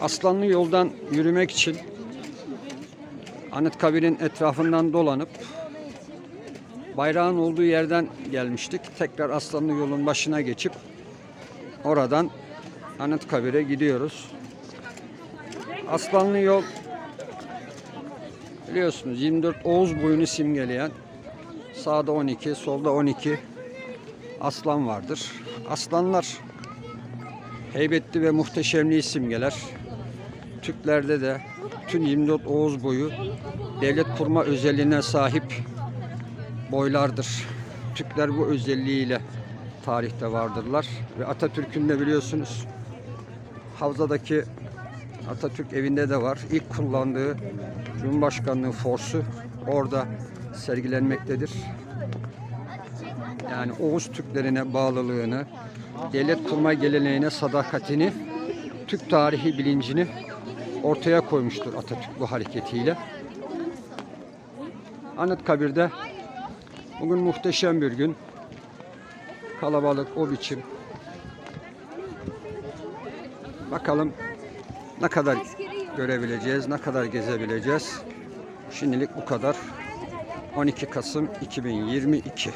Aslanlı yoldan yürümek için Anıtkabir'in etrafından dolanıp bayrağın olduğu yerden gelmiştik. Tekrar Aslanlı yolun başına geçip oradan Anıtkabir'e gidiyoruz. Aslanlı yol biliyorsunuz 24 Oğuz boyunu simgeleyen sağda 12, solda 12 aslan vardır. Aslanlar heybetli ve muhteşemliği simgeler. Türklerde de tüm 24 Oğuz boyu devlet kurma özelliğine sahip boylardır. Türkler bu özelliğiyle tarihte vardırlar ve Atatürk'ün de biliyorsunuz Havza'daki Atatürk evinde de var. İlk kullandığı Cumhurbaşkanlığı forsu orada sergilenmektedir. Yani Oğuz Türklerine bağlılığını, devlet kurma geleneğine sadakatini, Türk tarihi bilincini ortaya koymuştur Atatürk bu hareketiyle. Anıtkabir'de bugün muhteşem bir gün. Kalabalık o biçim. Bakalım ne kadar görebileceğiz, ne kadar gezebileceğiz. Şimdilik bu kadar. 12 Kasım 2022.